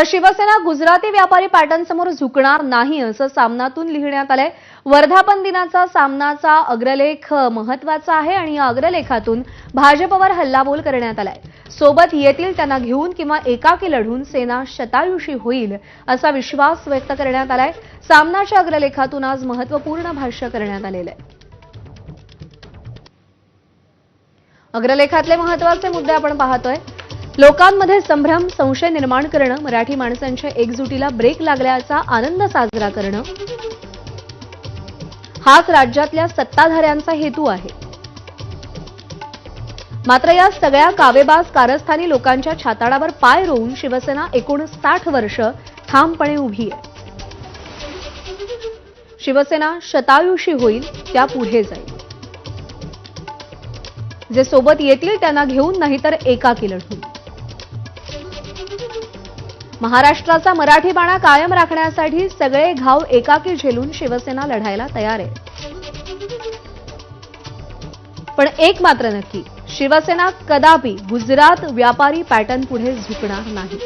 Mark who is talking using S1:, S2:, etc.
S1: तर शिवसेना गुजराती व्यापारी पॅटर्नसमोर झुकणार नाही असं सामनातून लिहिण्यात आलंय. वर्धापन दिनाचा सामनाचा अग्रलेख महत्त्वाचा आहे आणि या अग्रलेखातून भाजपवर हल्लाबोल करण्यात आलाय. सोबत येतील त्यांना घेऊन किंवा एकाकी लढून सेना शतायुषी होईल असा विश्वास व्यक्त करण्यात आलाय. सामनाच्या अग्रलेखातून आज महत्त्वपूर्ण भाष्य करण्यात आलेलं आहे अग्रलेखातले महत्त्वाचे मुद्दे आपण पाहतोय. लोकांमध्ये संभ्रम संशय निर्माण करणं मराठी माणसांच्या एकजुटीला ब्रेक लागल्याचा आनंद साजरा करणं. हाच राज्यातल्या सत्ताधाऱ्यांचा हेतू आहे. मात्र या सगळ्या कावेबाज कारस्थानी लोकांच्या छाताडावर पाय रोवून शिवसेना एकूण साठ वर्ष ठामपणे उभी आहे. शिवसेना शतायुषी होईल त्या पुढे जाईल. जे सोबत येतील त्यांना घेऊन नाहीतर एकाकी लढून महाराष्ट्राचा मराठी बाणा कायम राखण्यासाठी सगळे घाव एकाकी झेलून शिवसेना लढायला तयार आहे. पण एक मात्र नक्की शिवसेना कदापि गुजरात व्यापारी पॅटर्न पुढे झुकणार नाही.